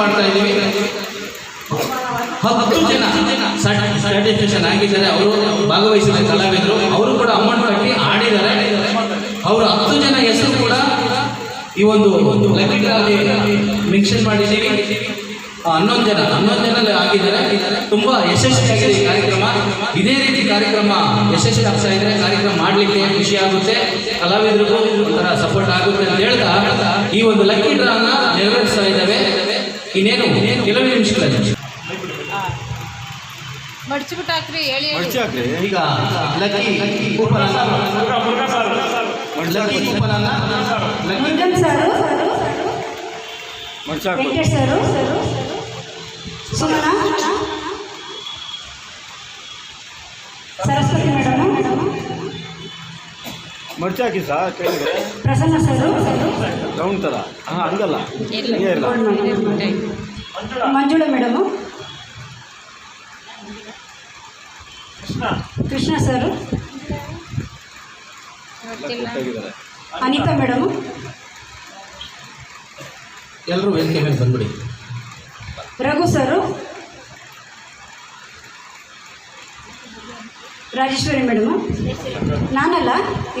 ಮಾಡ್ತಾ ಇದ್ದೀವಿ. ಹತ್ತು ಜನ ಸ್ಯಾಟಿಸ್ಫ್ಯಾಕ್ಷನ್ ಆಗಿದ್ದಾರೆ. ಅವರು ಭಾಗವಹಿಸಿದ ಕಲಾವಿದರು. ಅವರು ಕೂಡ ಅಮೌಂಟ್ ಕಟ್ಟಿ ಆಡಿದ್ದಾರೆ. ಅವರು ಹತ್ತು ಜನ ಹೆಸರು ಕೂಡ ಈ ಒಂದು ಲಕ್ಕಿ ಡ್ರಾಲಿ ಮೆನ್ಷನ್ ಮಾಡಿದ್ದೀವಿ. ಹನ್ನೊಂದು ಜನ. ಹನ್ನೊಂದು ಜನ ಆಗಿದ್ದಾರೆ. ತುಂಬ ಯಶಸ್ವಿಯಾಗಿದೆ ಈ ಕಾರ್ಯಕ್ರಮ. ಇದೇ ರೀತಿ ಕಾರ್ಯಕ್ರಮ ಯಶಸ್ವಿ ಆಗ್ತಾ ಇದ್ರೆ ಕಾರ್ಯಕ್ರಮ ಮಾಡಲಿಕ್ಕೆ ಖುಷಿ ಆಗುತ್ತೆ. ಕಲಾವಿದರಿಗೂ ಒಂಥರ ಸಪೋರ್ಟ್ ಆಗುತ್ತೆ ಅಂತ ಹೇಳ್ತಾ ಈ ಒಂದು ಲಕ್ಕಿ ಡ್ರಾನ ನೆರವೇರಿಸ್ತಾ ಇದ್ದಾವೆ. ಇನ್ನೇನು ಕೆಲವೇ ನಿಮಿಷಗಳಲ್ಲಿ ಮಡ್ಚಿಬಿಟ್ಟು ಹಾಕ್ರಿ ಹೇಳಿ ಹೇಳಿ ಮಡ್ಚಿ ಹಾಕ್ರಿ ಈಗ ಲಕ್ಕಿ ಕೂಪನ್ ಲಕ್ಕಿ ಕೂಪನ್ ಅನ್ನ ಲಕ್ಕಿ ಮುರುಗನ್ ಸಾರು ಮಡ್ಚಿ ಹಾಕ್ಬೇಕು ವೆಂಕಟೇಶ್ ಸರು ಸುಮನ ಸರಸ್ವತಿ ಮೇಡಮ್ ಮಡ್ಚಿ ಹಾಕಿ ಸಾ ಕೇಳಿದ್ರೆ ಪ್ರಸನ್ನ ಸರು. ರೌಂಡ್ ಥರ ಹಾಂ ಹಂಗಲ್ಲ. ಇಲ್ಲ. ಹಿಂಗೆ ಇಲ್ಲ. ಮಂಜುಳಾ ಮೇಡಮು. ಕೃಷ್ಣ. ಸರು. ಗೊತ್ತಿಲ್ಲ ಕೊಟ್ಟಾಗಿದ್ದಾರೆ. ಅನಿತಾ ಮೇಡಮು. ಎಲ್ಲರೂ ವೇದಿಕೆ ಮೇಲೆ ಬಂದ್ಬಿಡಿ. ರಘು ಸರು. ರಾಜೇಶ್ವರಿ ಮೇಡಮ್. ನಾನಲ್ಲ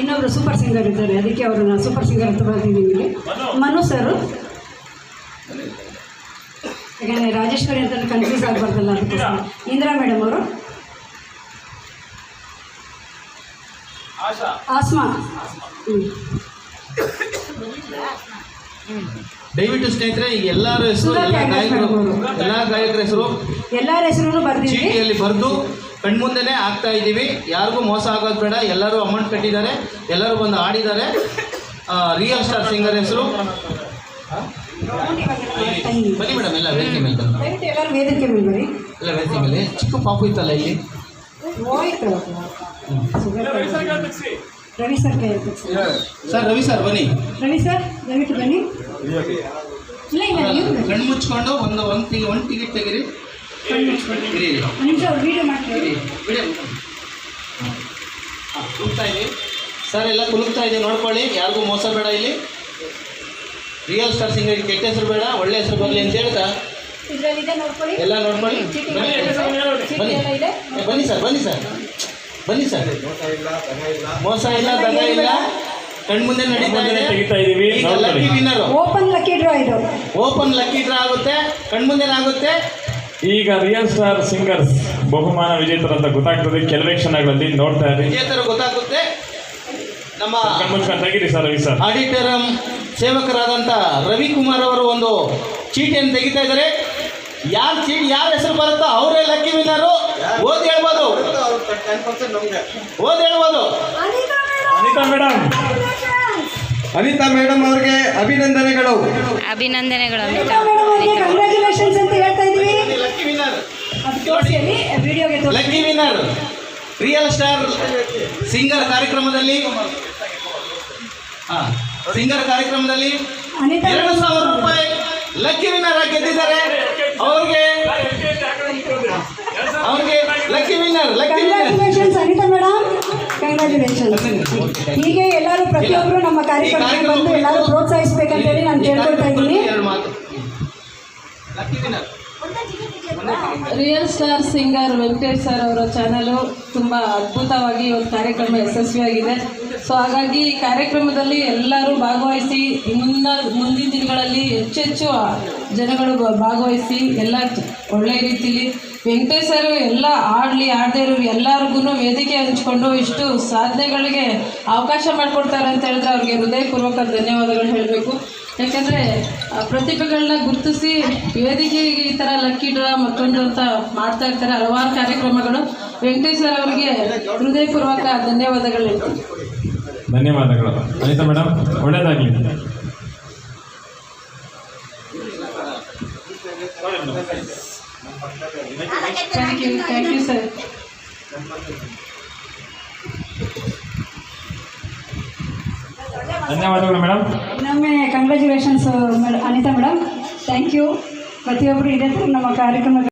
ಇನ್ನೊಬ್ಬರು ಸೂಪರ್ ಸಿಂಗರ್ ಇದ್ದಾರೆ. ಅದಕ್ಕೆ ಅವ್ರನ್ನ ಸೂಪರ್ ಸಿಂಗರ್ ಅಂತ ಬರ್ತಿದ್ದೀನಿ ನಿಮಗೆ ಮನು ಸರು ಯಾಕಂದರೆ ರಾಜೇಶ್ವರಿ ಅಂತ ಕನ್ಫ್ಯೂಸ್ ಆಗಬಾರ್ದಲ್ಲ ಅದಕ್ಕೆ ಇಂದಿರಾ ಮೇಡಮ್ ಅವರು. ಆಸ್ಮಾ. ಹ್ಞೂ ದಯವಿಟ್ಟು ಸ್ನೇಹಿತರೆ ಈಗ ಎಲ್ಲರ ಹೆಸರು ಎಲ್ಲ ಎಲ್ಲ ಗಾಯಕರ ಹೆಸರು ಎಲ್ಲರ ಹೆಸರು ಚೀಟಿಯಲ್ಲಿ ಬರೆದು ಕಣ್ಮುಂದೆನೇ ಆಗ್ತಾ ಇದ್ದೀವಿ. ಯಾರಿಗೂ ಮೋಸ ಆಗೋದು ಬೇಡ. ಎಲ್ಲರೂ ಅಮೌಂಟ್ ಕಟ್ಟಿದ್ದಾರೆ. ಎಲ್ಲರೂ ಬಂದು ಆಡಿದ್ದಾರೆ. ರಿಯಲ್ ಸ್ಟಾರ್ ಸಿಂಗರ್ ಹೆಸರು. ಬನ್ನಿ ಮೇಡಮ್ ಎಲ್ಲ ವೇದಿಕೆ ಮೇಲೆ ಬನ್ನಿ. ಎಲ್ಲರೂ ವೇದಿಕೆ ಮೇಲೆ ಬರಿ ಎಲ್ಲ ವೇದಿಕೆ ಮೇಲೆ. ಚಿಕ್ಕ ಪಾಪು ಇತ್ತಲ್ಲ ಇಲ್ಲಿ? Ravi sir sir Ravi sir ಬನ್ನಿ. ರವಿ ಸರ್ ದಯವಿಟ್ಟು ಬನ್ನಿ. ಇಲ್ಲ ಇಲ್ಲ. ಕಣ್ಣು ಮುಚ್ಕೊಂಡು ಒಂದು ಒಂದು ಟಿಕೆಟ್ ತೆಗೀರಿ. ನಿಮಿಷ ವಿಡಿಯೋ ಮಾಡ್ತೀವಿ ಬಿಡಿ ಹಾಂ ಕುಲುಕ್ತಾ ಇದ್ದೀವಿ ಸರ್ ಎಲ್ಲ ಕುಲುಕ್ತಾ ಇದೆ ನೋಡ್ಕೊಳ್ಳಿ. ಯಾರಿಗೂ ಮೋಸ ಬೇಡ ಇಲ್ಲಿ. ರಿಯಲ್ ಸ್ಟಾರ್ ಸಿಂಗರ್ ಕೆಟ್ಟ ಹೆಸರು ಬೇಡ ಒಳ್ಳೆ ಹೆಸರು ಬರಲಿ ಅಂತ ಹೇಳ್ತಾ. ಇದರಲ್ಲಿ ಇದೆ ನೋಡ್ಕೊಳ್ಳಿ ಎಲ್ಲ ನೋಡ್ಕೊಳ್ಳಿ. ಬನ್ನಿ. ಬನ್ನಿ. ಎಲ್ಲ ಇದೆ ಬನ್ನಿ ಸರ್ ಬನ್ನಿ ಸರ್. ಬನ್ನಿ ಸರ್. ಮೋಸ ಇಲ್ಲ ದಗ ಇಲ್ಲ. ಕಣ್ಮುಂದೆ ನಡೀತಾ ತೆಗಿತಾ ಇದೀವಿ. ನೋಡ್ಕೊಳ್ಳಿ. Lucky winner open lucky draw ಇದು. ಓಪನ್ ಲಕ್ಕಿ ಡ್ರಾ ಆಗುತ್ತೆ. ಕಣ್ಮುಂದೆ ಆಗುತ್ತೆ. ಈಗ ರಿಯಲ್ ಸ್ಟಾರ್ ಸಿಂಗರ್ಸ್ ಬಹುಮಾನ ವಿಜೇತರು ಅಂತ ಗೊತ್ತಾಗ್ತದೆ. ಕೆಲವೇ ಕ್ಷಣಗಳಲ್ಲಿ ನೋಡ್ತಾ ಇದ್ದೀವಿ ವಿಜೇತರು ಗೊತ್ತಾಗುತ್ತೆ. ನಮ್ಮ ಕಣ್ಮುಚ್ಕೊಂಡು ತೆಗೀರಿ ಸರ್ ರವಿ ಸರ್ ಆಡಿಟರಂ ಸೇವಕರಾದಂಥ ರವಿಕುಮಾರ್ ಅವರು ಒಂದು ಚೀಟಿಯನ್ನು ತೆಗಿತಾ ಇದ್ದಾರೆ. ಯಾರು ಚೀಟಿ ಯಾರ ಹೆಸರು ಬರುತ್ತೋ ಅವರೇ ಲಕ್ಕಿ ವಿನ್ನರು ಓದಿ ಹೇಳ್ಬೋದು. ಓದಿ ಹೇಳ್ಬೋದು. ಅನಿತಾ ಮೇಡಮ್ ಅನಿತಾ ಮೇಡಮ್ ಅವರಿಗೆ ಅಭಿನಂದನೆಗಳು. ಅಭಿನಂದನೆಗಳು ಲಕ್ಕಿ ವಿನ್ನರ್ ಅದು ತೋರಿಸಿ ಅಲ್ಲಿ ವಿಡಿಯೋಗೆ ತೋರಿಸಿ lucky winner real star singer ಕಾರ್ಯಕ್ರಮದಲ್ಲಿ ಹಾಂ ಸಿಂಗರ್ ಕಾರ್ಯಕ್ರಮದಲ್ಲಿ ಎರಡು ಸಾವಿರ ರೂಪಾಯಿ ಲಕ್ಕಿ ವಿನ್ನರ್ ಆಗಿ ಗೆದ್ದಿದ್ದಾರೆ. ಅವ್ರಿಗೆ ಅವ್ರಿಗೆ lucky winner lucky congratulations Anita madam congratulations ಹೀಗೆ ಎಲ್ಲರೂ ಪ್ರತಿಯೊಬ್ಬರು ನಮ್ಮ ಕಾರ್ಯಕ್ರಮಕ್ಕೆ ಬಂದು ಎಲ್ಲರೂ ಪ್ರೋತ್ಸಾಹಿಸ್ಬೇಕಂತೇಳಿ ನಾನು ಕೇಳ್ಕೊಳ್ತಾ ಇದ್ದೀನಿ. Lucky winner real star singer Venkatesh sir ಅವರ ಚಾನಲು ತುಂಬ ಅದ್ಭುತವಾಗಿ ಒಂದು ಕಾರ್ಯಕ್ರಮ ಯಶಸ್ವಿಯಾಗಿದೆ. ಸೊ ಹಾಗಾಗಿ ಈ ಕಾರ್ಯಕ್ರಮದಲ್ಲಿ ಎಲ್ಲರೂ ಭಾಗವಹಿಸಿ ಮುನ್ನ ಮುಂದಿನ ದಿನಗಳಲ್ಲಿ ಹೆಚ್ಚೆಚ್ಚು ಹೆಚ್ಚು ಜನಗಳು ಭಾಗವಹಿಸಿ, ಎಲ್ಲ ಒಳ್ಳೆಯ ರೀತಿಲಿ ವೆಂಕಟೇಶ್ ಸರ್ ಎಲ್ಲ ಆಡಲಿ ಆಡದೇ ಇರೋರು ಎಲ್ಲರಿಗೂ ವೇದಿಕೆ ಹಂಚ್ಕೊಂಡು ಇಷ್ಟು ಸಾಧನೆಗಳಿಗೆ ಅವಕಾಶ ಮಾಡಿಕೊಡ್ತಾರೆ ಅಂತ ಹೇಳಿದ್ರೆ ಅವ್ರಿಗೆ ಹೃದಯಪೂರ್ವಕ ಧನ್ಯವಾದಗಳು ಹೇಳಬೇಕು. ಯಾಕಂದರೆ ಪ್ರತಿಭೆಗಳನ್ನ ಗುರುತಿಸಿ ವೇದಿಕೆಗೆ ಈ ಥರ ಲಕ್ಕಿ ಡ್ರಾ ಮತ್ತೊಂದು ಅಂತ ಮಾಡ್ತಾ ಇರ್ತಾರೆ ಹಲವಾರು ಕಾರ್ಯಕ್ರಮಗಳು. ವೆಂಕಟೇಶ್ವರ ಸರ್ ಅವರಿಗೆ ಹೃದಯಪೂರ್ವಕ ಧನ್ಯವಾದಗಳು ಹೇಳ್ತೀನಿ. ಧನ್ಯವಾದಗಳು. ಅನಿತಾ ಮೇಡಮ್ ಒಳ್ಳೇದಾಗಲಿ. Thank you thank you sir ಧನ್ಯವಾದಗಳು ಮೇಡಮ್ ಇನ್ನೊಮ್ಮೆ congratulations Anita madam thank you ಪ್ರತಿಯೊಬ್ಬರು ಇದೇ ಥರ ನಮ್ಮ ಕಾರ್ಯಕ್ರಮ